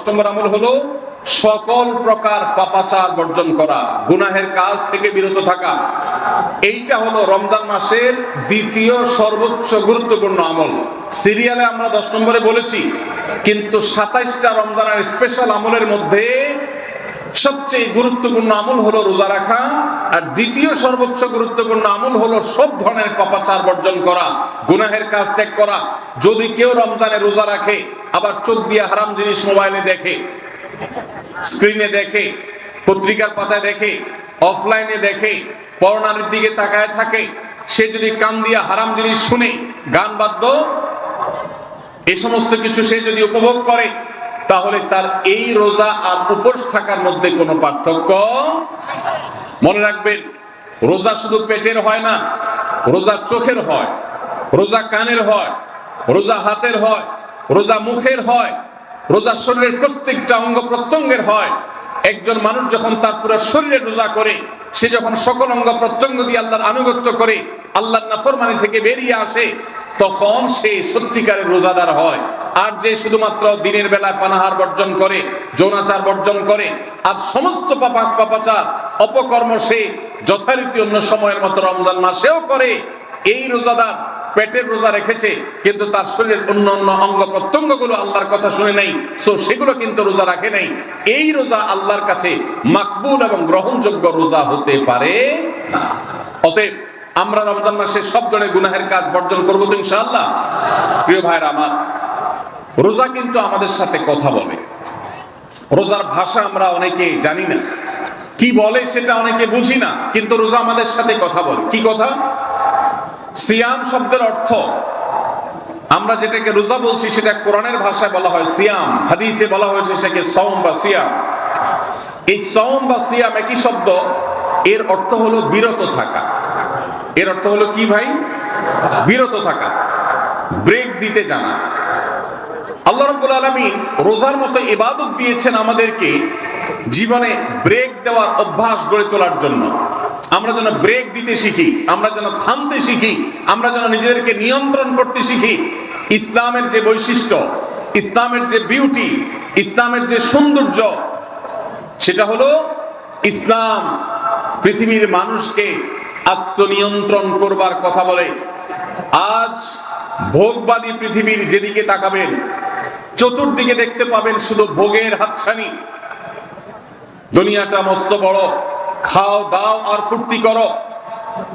দশ নম্বর আমল হলো সকল প্রকার পাপাচার বর্জন করা, গুনাহের কাজ থেকে বিরত থাকা। এইটা হলো রমজান মাসের দ্বিতীয় সর্বোচ্চ গুরুত্বপূর্ণ আমল। সিরিয়ালে আমরা দশ নম্বরে বলেছি, কিন্তু সাতাইশটা রমজানের স্পেশাল আমলের মধ্যে সবচেয়ে গুরুত্বপূর্ণ আমল হলো রোজা রাখা, আর দ্বিতীয় সর্বোচ্চ গুরুত্বপূর্ণ আমল হলো সব ধরনের পাপাচার বর্জন করা, গুনাহের কাজ ত্যাগ করা। যদি কেউ রমজানে রোজা রাখে আবার চোখ দিয়ে হারাম জিনিস মোবাইলে দেখে স্ক্রিনে দেখে, পত্রিকার পাতায় দেখে অফলাইনে দেখে, পড়নার দিকে তাকায় থাকে, সে যদি কান দিয়ে হারাম জিনিস শুনে, গান বাদ্য এই সমস্ত কিছু সে যদি উপভোগ করে, তাহলে তার এই রোজা আর উপোস থাকার মধ্যে কোনো পার্থক্য মনে রাখবেন, রোজা শুধু পেটের হয় না, রোজা চোখের হয়, রোজা কানের হয়, রোজা হাতের হয় রোজা মুখের হয়, রোজা শরীরের প্রত্যেকটা অঙ্গ প্রত্যঙ্গের হয়। একজন মানুষ যখন তার পুরো শরীরে রোজা করে, সে যখন সকল অঙ্গ প্রত্যঙ্গ দিয়ে আল্লাহর আনুগত্য করে, আল্লাহর নাফরমানি থেকে বেরিয়ে আসে, তখন সে সত্যিকারের রোজাদার হয়। আর যে শুধুমাত্র দিনের বেলায় পানাহার বর্জন করে, যৌনাচার বর্জন করে, আর সমস্ত পাপা পাপাচার, অপকর্ম সে যথারীতি অন্য সময়ের মতো রমজান মাসেও করে, এই রোজাদার পেটের রোজা রেখেছে, কিন্তু তার শরীরের অন্য অন্য অঙ্গ প্রত্যঙ্গগুলো আল্লাহর কথা শুনে নেই, সো সেগুলো কিন্তু রোজা রাখে নাই। এই রোজা আল্লাহর কাছে মাকবুল এবং গ্রহণযোগ্য রোজা হতে পারে অতএব আমরা রমজান মাসে সব ধরনের গুনাহের কাজ বর্জন করব তো ইনশাআল্লাহ। প্রিয় ভাইরা আমার, রোজা কিন্তু আমাদের সাথে কথা বলে। রোজার ভাষা আমরা অনেকে জানি না। কি বলে সেটা অনেকে বুঝি না, কিন্তু রোজা আমাদের সাথে কথা বলে। কি কথা? সিয়াম শব্দের অর্থ, আমরা যেটাকে রোজা বলছি সেটা কোরআনের ভাষায় বলা হয় সিয়াম, হাদিসে বলা হয়েছে সেটাকে সওম বা সিয়াম। এই সওম বা সিয়াম একই শব্দ, এর অর্থ হলো বিরত থাকা। এর অর্থ হলো কি ভাই? বিরত থাকা ব্রেক দিতে জানা। আল্লাহ রাব্বুল আলামিন রোজার মতো ইবাদত দিয়েছেন আমাদেরকে জীবনে ব্রেক দেওয়ার অভ্যাস গড়ে তোলার জন্য। আমরা যেন ব্রেক দিতে শিখি, আমরা যেন থামতে শিখি, আমরা যেন নিজেদেরকে নিয়ন্ত্রণ করতে শিখি। ইসলামের যে বৈশিষ্ট্য, ইসলামের যে বিউটি ইসলামের যে সৌন্দর্য, সেটা হলো ইসলাম পৃথিবীর মানুষকে আত্মনিয়ন্ত্রণ করবার কথা বলে। আজ ভোগবাদী পৃথিবীর যেদিকে তাকাবেন, চতুর্দিকে দেখতে পাবেন শুধু ভোগের হাতছানি। দুনিয়াটা মস্ত বড়। খাও, দাও আর ফুর্তি করো।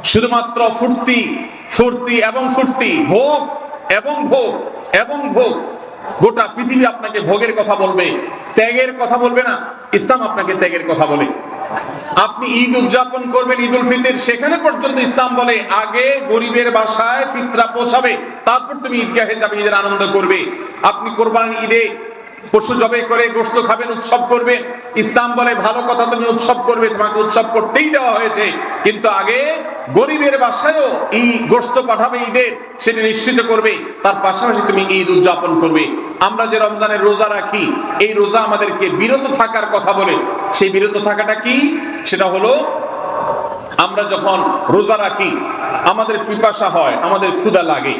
শুধুমাত্র ফুর্তি ফুর্তি এবং ফুর্তি, ভোগ এবং ভোগ এবং ভোগ। গোটা পৃথিবী আপনাকে ভোগের কথা বলবে, ত্যাগের কথা বলবে না, ইসলাম আপনাকে ত্যাগের কথা বলে। আপনি ঈদ উদযাপন করবেন ঈদ উল ফিতর, সেখানে পর্যন্ত ইসলাম বলে, আগে গরিবের বাসায় ফিতরা পৌঁছাবে, তারপর তুমি ঈদগাহে যাবে, ঈদের আনন্দ করবে। আপনি কোরবান ঈদে পশু জবে করে গোস্ত খাবেন, উৎসব করবেন ইসলাম বলে, ভালো কথা তুমি উৎসব করবে, তোমাকে উৎসব করতেই দেওয়া হয়েছে। কিন্তু আগে গরিবের বাসায়ও এই গোস্ত পাঠাবে ঈদের, সেটা নিশ্চিত করবে। তার পাশাপাশি তুমি ঈদ উদযাপন করবে। আমরা যে রমজানের রোজা রাখি, এই রোজা আমাদেরকে বিরত থাকার কথা বলে। সেই বিরত থাকাটা কি? সেটা হলো, আমরা যখন রোজা রাখি, আমাদের পিপাসা হয়, আমাদের ক্ষুধা লাগে।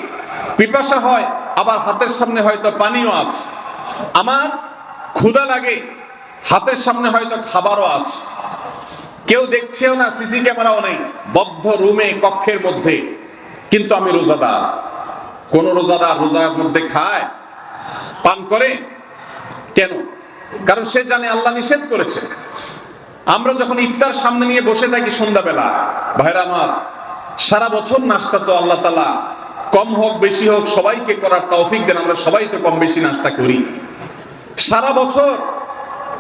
পিপাসা হয়, আবার হাতের সামনে হয়তো পানিও আছে। আমার ক্ষুধা লাগে, হাতের সামনে হয়তো খাবারও আছে। কেউ দেখছেও না, সিসি ক্যামেরাও নেই, বদ্ধ রুমে, কক্ষের মধ্যে। কিন্তু আমি রোজাদার। কোন রোজাদার রোজার মধ্যে খায়, পান করে? কেন? কারণ সে জানে আল্লাহ নিষেধ করেছে। আমরা যখন ইফতার সামনে নিয়ে বসে থাকি সন্ধ্যাবেলা, ভাইরা আমার, সারা বছর নাস্তা তো আল্লাহ তালা কম হোক, বেশি হোক, সবাইকে করার তৌফিক দেন, আমরা সবাই তো কম বেশি নাস্তা করি। সারা বছর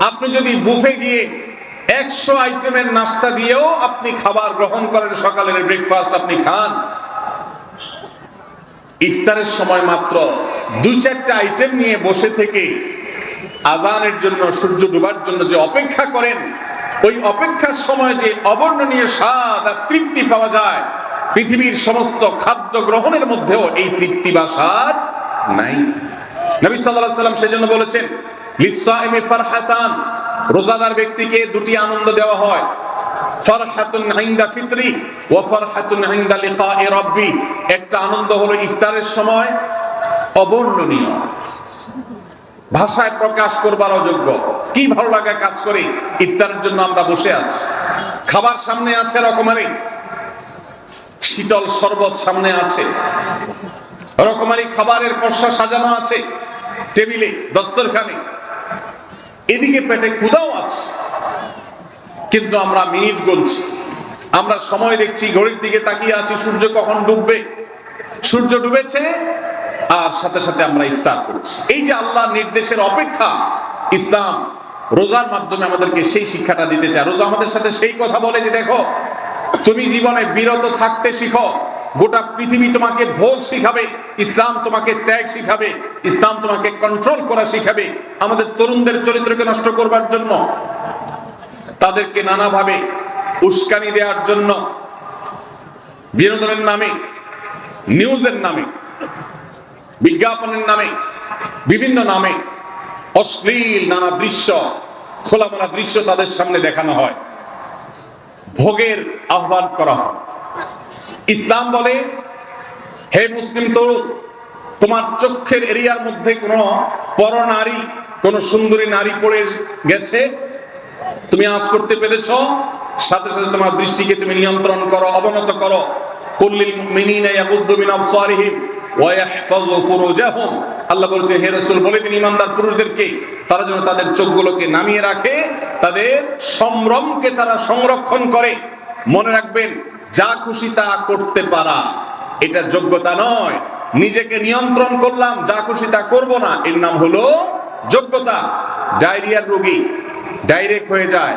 আপনি যদি বুফে গিয়ে একশো আইটেমের নাস্তা দিয়েও আপনি খাবার গ্রহণ করেন, সকালের ব্রেকফাস্ট আপনি খান। ইফতারের সময় মাত্র দু চারটা আইটেম নিয়ে বসে থেকে আজানের জন্য, সূর্য ডুবার জন্য যে অপেক্ষা করেন, ওই অপেক্ষার সময় যে অবর্ণনীয় স্বাদ আর তৃপ্তি পাওয়া যায়, পৃথিবীর সমস্ত খাদ্য গ্রহণের মধ্যেও এই তৃপ্তি বা স্বাদ নাই। নবী সাল্লাল্লাহু সাল্লাম সেজন্য বলেছেন ফারহাতান রোজাদার ব্যক্তিকে দুটি আনন্দ দেওয়া হয়। ফারহাতুন একটা আনন্দ হলো ইফতারের সময় অবর্ণনীয়। ভাষায় প্রকাশ করবার অযোগ্য। কি কাজ করে? ইফতারের জন্য আমরা বসে আছি। খাবার সামনে আছে রকমারি। শীতল শরবত সামনে আছে। রকমারি খাবারের পশা সাজানো আছে। টেবিলে, দস্তরখানে। এদিকে পেটে ক্ষুদাও আছে। কিন্তু আমরা মিনিট গুনছি আমরা সময় দেখছি, ঘড়ির দিকে তাকিয়ে আছি, সূর্য কখন ডুববে? সূর্য ডুবেছে, আর সাথে সাথে আমরা ইফতার করছি। এই যে আল্লাহ নির্দেশের অপেক্ষা, ইসলাম রোজার মাধ্যমে আমাদেরকে সেই শিক্ষাটা দিতে চায়। রোজা আমাদের সাথে সেই কথা বলে যে, দেখো, তুমি জীবনে বিরত থাকতে শিখো গোটা পৃথিবী তোমাকে ভোগ শিখাবে, ইসলাম তোমাকে ত্যাগ শিখাবে, ইসলাম তোমাকে কন্ট্রোল করা শিখাবে। আমাদের তরুণদের চরিত্রকে নষ্ট করবার জন্য, তাদেরকে নানাভাবে উস্কানি দেওয়ার জন্য, বিনোদনের নামে, নিউজের নামে, বিজ্ঞাপনের নামে, বিভিন্ন নামে অশ্লীল নানা দৃশ্য, খোলামেলা দৃশ্য তাদের সামনে দেখানো হয়। ভোগের আহ্বান করা হয়। ইসলাম বলে, হে মুসলিম তরুণ তোমার চক্ষের এরিয়ার মধ্যে কোনো পরনারী কোন সুন্দরী নারী পড়ে গেছে? তুমি আজ করতে পেরেছ। সাথে সাথে তোমার দৃষ্টিকে তুমি নিয়ন্ত্রণ করো, অবনত করো। বলছে, হে রাসূল, বলে পুরুষদেরকে, তারা যেন তাদের চোখগুলোকে নামিয়ে রাখে, তাদের তারা সংরক্ষণ করে। মনে রাখবেন যা খুশি তা করতে পারা। এটা যোগ্যতা নয়। নিজেকে নিয়ন্ত্রণ করলাম, যা খুশি তা করব না। এর নাম হলো যোগ্যতা। ডায়রিয়ার রোগী ডাইরেক্ট হয়ে যায়।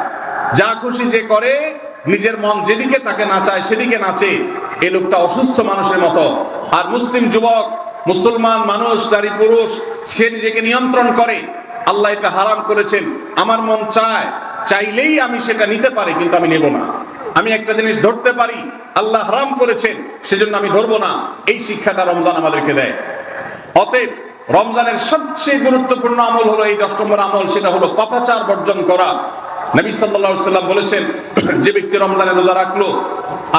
যা খুশি যে করে, নিজের মন যেদিকে তাকে নাচায় সেদিকে নাচে এ লোকটা অসুস্থ মানুষের মতো। আর মুসলিম যুবক, মুসলমান মানুষ, নারী, পুরুষ, সে নিজেকে নিয়ন্ত্রণ করে। আল্লাহ এটা হারাম করেছেন। আমার মন চায়, চাইলেই আমি সেটা নিতে পারি, কিন্তু আমি নেব না। আমি একটা জিনিস ধরতে পারি, আল্লাহ হারাম করেছেন, সেজন্য আমি ধরবো না। এই শিক্ষাটা রমজান আমাদেরকে দেয়। অতএব রমজানের সবচেয়ে গুরুত্বপূর্ণ আমল হলো এই দশ নম্বর আমল, সেটা হলো পাপাচার বর্জন করা। নবী সাল্লাম বলেছেন, যে ব্যক্তি রমজানে রোজা রাখল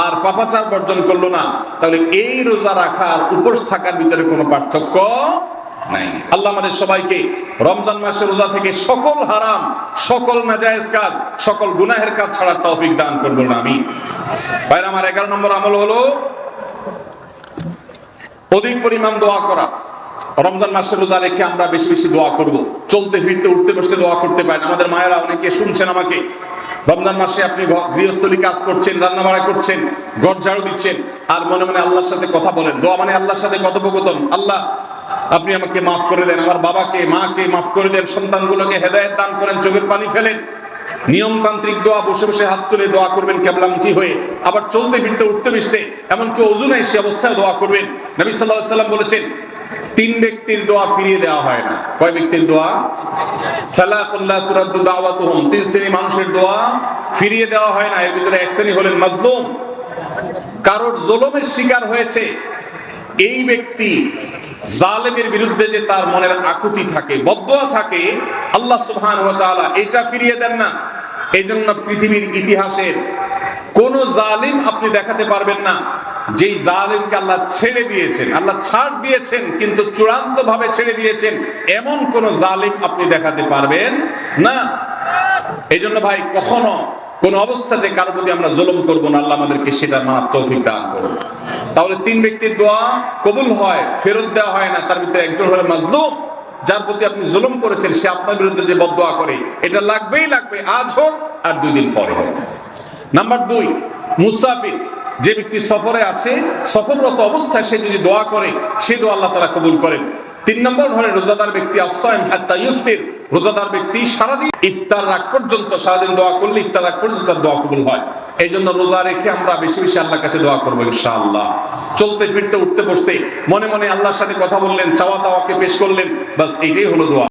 আর পাপাচার বর্জন করল না, তাহলে এই রোজা রাখার উপোস থাকার ভিতরে কোনো পার্থক্য নাই। আল্লাহ আমাদের সবাইকে রমজান মাসে রোজা থেকে সকল হারাম, সকল নাজায়েজ কাজ, সকল গুনাহের কাজ ছাড়ার তৌফিক দান করব না আমি ভাইরা, আমার এগারো নম্বর আমল হলো অধিক পরিমাণ দোয়া করা। রমজান মাসে রোজা রেখে আমরা বেশি বেশি দোয়া করব। চলতে ফিরতে, উঠতে বসতে দোয়া করতে পারেন। আমাদের মায়েরা অনেকে শুনছেন আমাকে। রমজান মাসে আপনি গৃহস্থলী কাজ করছেন রান্না বাড়া করছেন, ঘর ঝাড়ু দিচ্ছেন, আর মনে মনে আল্লাহর সাথে কথা বলেন। দোয়া মানে আল্লাহর সাথে কথোপকথন। আল্লাহ আপনি আমাকে মাফ করে দেন, আমার বাবাকে, মাকে মাফ করে দেন, সন্তানগুলোকে হেদায়েত দান করেন, চোখের পানি ফেলেন। নিয়মতান্ত্রিক দোয়া, বসে বসে হাত তুলে দোয়া করবেন কেবলামুখী হয়ে। আবার চলতে ফিরতে, উঠতে বসতে এমনকি অজু নাই, সে অবস্থায় দোয়া করবেন। নবী সাল্লাল্লাহু সাল্লাম বলেছেন, তিন ব্যক্তির দোয়া ফিরিয়ে দেওয়া হয় না। কয় ব্যক্তির দোয়া? সালাকুল্লাহ তুরাদ্দু দাওয়াতুহুম। তিন শ্রেণি মানুষের দোয়া ফিরিয়ে দেওয়া হয় না। এর ভিতরে এক শ্রেণি হলেন মাজলুম। কারোর জলমের শিকার হয়েছে। এই ব্যক্তি জালেমের বিরুদ্ধে যে তার মনের আকুতি থাকে, বদয়া থাকে, আল্লাহ তাআলা এটা ফিরিয়ে দেন না। এই জন্য পৃথিবীর ইতিহাসের কোন জালিম আপনি দেখাতে পারবেন না, যেই জালিমকে আল্লাহ ছেড়ে দিয়েছেন, আল্লাহ ছাড় দিয়েছেন, কিন্তু চূড়ান্ত ভাবে ছেড়ে দিয়েছেন, এমন কোন জালিম আপনি দেখাতে পারবেন না। এই জন্য ভাই, কখনো কোন অবস্থাতে কারও প্রতি আমরা জুলুম করব না, আল্লাহ আমাদেরকে সেটা মানার তৌফিক দান করুন। তাহলে তিন ব্যক্তির দোয়া কবুল হয়, ফেরত দেওয়া হয় না, তার ভিতরে একজন হলো মাজলুম, যার প্রতি আপনি জুলুম করেছেন, সে আপনার বিরুদ্ধে যে বদদোয়া করে, এটা লাগবেই লাগবে, আজ হোক আর দুই দিন পরে হোক। নাম্বার দুই, মুসাফির, যে ব্যক্তি সফরে আছে, সফররত অবস্থায় সে যদি দোয়া করে, সে দোয়া আল্লাহ তারা কবুল করেন। তিন নম্বর হলে রোজাদার ব্যক্তি আসাইম হাত্তা ইফতির রোজাদার ব্যক্তি সারাদিন ইফতার রাগ পর্যন্ত, সারাদিন দোয়া করলে ইফতার রাগ পর্যন্ত তার দোয়া কবুল হয়। এই জন্য রোজা রেখে আমরা বেশি বেশি আল্লাহর কাছে দোয়া করব ইনশাআল্লাহ। চলতে ফিরতে, উঠতে বসতে মনে মনে আল্লাহর সাথে কথা বললেন চাওয়া দাওয়াকে পেশ করলেন বাস এটাই হলো দোয়া।